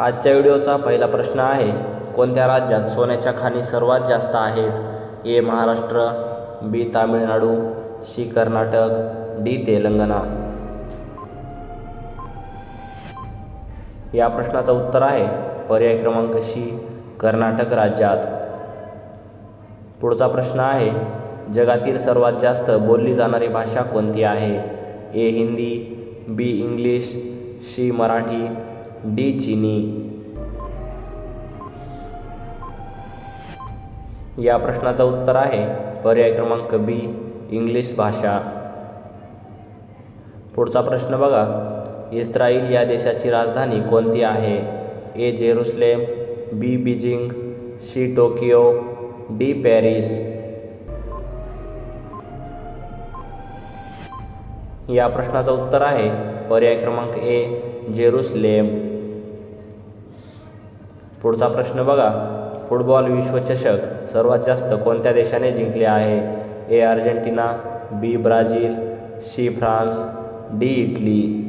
आजच्या व्हिडिओचा पहिला प्रश्न आहे कोणत्या राज्यात सोन्याच्या खाणी सर्वात जास्त आहेत? A Maharashtra B Tamil Nadu C Karnataka D Telangana. या प्रश्नाचं उत्तर आहे पर्याय क्रमांक सी कर्नाटक राज्यात. पुढचा प्रश्न आहे जगातील सर्वात जास्त बोलली जाणारी भाषा कोणती आहे? A Hindi B English C Marathi D चीनी. या प्रश्नाचं उत्तर आहे पर्याय क्रमांक बी इंग्लिश भाषा. पुढचा प्रश्न बघा. इस्राईल या देशाची राजधानी कोणती आहे? A Jerusalem B Beijing C Tokyo D Paris. या प्रश्नाचं उत्तर आहे पर्याय क्रमांक ए जेरुसलेम. पुढचा प्रश्न बघा. फुटबॉल विश्वचषक सर्वात जास्त कोणत्या देशाने जिंकले आहे? A Argentina B Brazil C France D Italy.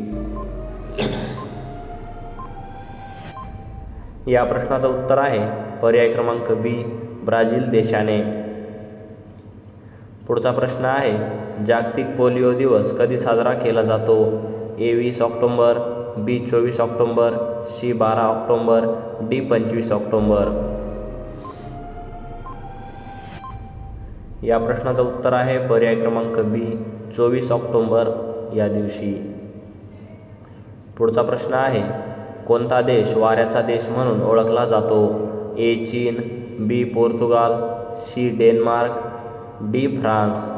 या प्रश्नाचं उत्तर आहे पर्याय क्रमांक बी ब्राझील देशाने. पुढचा प्रश्न आहे जागतिक पोलिओ दिवस कधी साजरा केला जातो? ए वीस ऑक्टोंबर बी चोवीस ऑक्टोंबर सी बारा ऑक्टोंबर डी पंचवीस ऑक्टोंबर. या प्रश्नाचं उत्तर आहे पर्याय क्रमांक बी चोवीस ऑक्टोंबर या दिवशी. पुढचा प्रश्न आहे कोणता देश वाऱ्याचा देश म्हणून ओळखला जातो? ए चीन B Portugal C Denmark D France.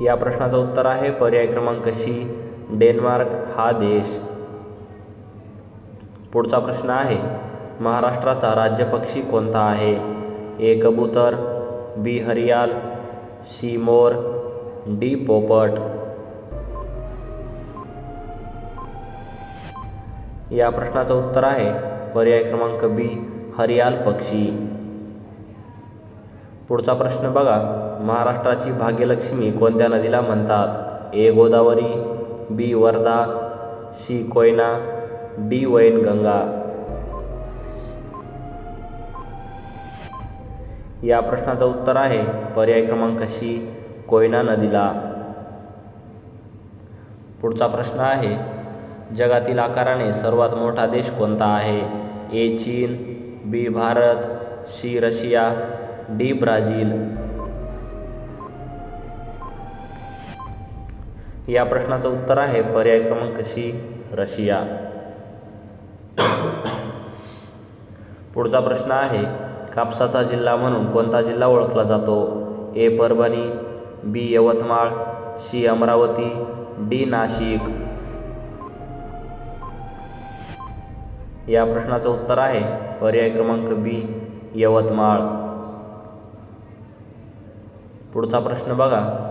या प्रश्नाचं उत्तर आहे. पर्याय क्रमांक सी डेन्मार्क हा देश. पुढचा प्रश्न आहे महाराष्ट्राचा राज्य पक्षी कोणता आहे? ए कबूतर बी हरियाल सी मोर डी पोपट. या प्रश्नाचं उत्तर आहे पर्याय क्रमांक बी हरियाल पक्षी. पुढचा प्रश्न बघा. महाराष्ट्राची भाग्यलक्ष्मी कोणत्या नदीला म्हणतात? A. Godavari B. Wardha C. Koyna D. Wainganga. या प्रश्नाचं उत्तर आहे पर्याय क्रमांक सी कोयना नदीला. पुढचा प्रश्न आहे जगातील आकाराने सर्वात मोठा देश कोणता आहे? ए. चीन B. Bharat C. Russia D. Brazil. या प्रश्नाचं उत्तर आहे पर्याय क्रमांक सी रशिया. पुढचा प्रश्न आहे कापसाचा जिल्हा म्हणून कोणता जिल्हा ओळखला जातो? A Parbhani B Yavatmal C Amravati D Nashik. या प्रश्नाचं उत्तर आहे पर्याय क्रमांक बी यवतमाळ. पुढचा प्रश्न बघा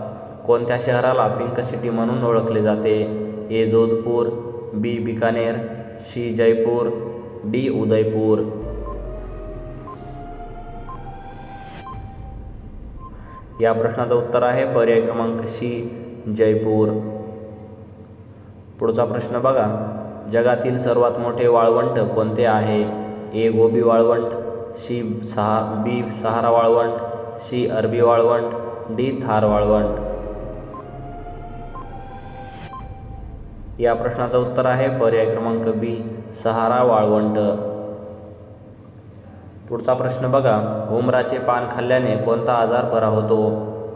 कोणत्या शहराला पिंक सिटी म्हणून ओळखले जाते? A Jodhpur B Bikaner C Jaipur D Udaipur. या प्रश्नाचं उत्तर आहे पर्याय क्रमांक सी जयपूर. पुढचा प्रश्न बघा. जगातील सर्वात मोठे वाळवंट कोणते आहे? ए गोबी वाळवंट सी सहा बी सहारा वाळवंट सी अरबी वाळवंट डी थार वाळवंट. या प्रश्नाचं उत्तर आहे पर्याय क्रमांक बी सहारा वाळवंट. पुढचा प्रश्न बघा उमराचे पान खाल्ल्याने कोणता आजार बरा होतो?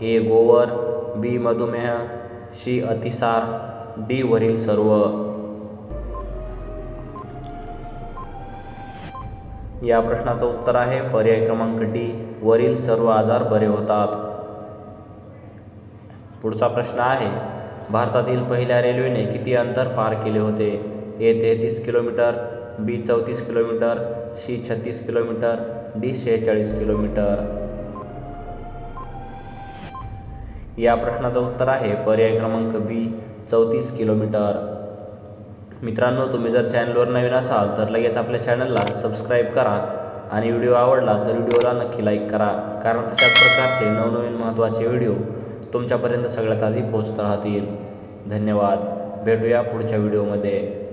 ए गोवर बी मधुमेह सी अतिसार डी वरील सर्व. या प्रश्नाचं उत्तर आहे पर्याय क्रमांक डी वरील सर्व आजार बरे होतात. पुढचा प्रश्न आहे भारतातील पहिल्या रेल्वेने किती अंतर पार केले होते? ए तेहतीस किलोमीटर बी चौतीस किलोमीटर सी छत्तीस किलोमीटर डी शेहेचाळीस किलोमीटर. या प्रश्नाचं उत्तर आहे पर्याय क्रमांक बी चौतीस किलोमीटर. मित्रांनो तुम्ही जर चॅनलवर नवीन असाल तर लगेच आपल्या चॅनलला सबस्क्राईब करा आणि व्हिडिओ आवडला तर व्हिडिओला नक्की लाईक करा. कारण अशाच प्रकारचे नवनवीन महत्त्वाचे व्हिडिओ तुमच्यापर्यंत सगळ्यात आधी पोहोचत राहतील. धन्यवाद. भेटूया पुढच्या व्हिडिओमध्ये.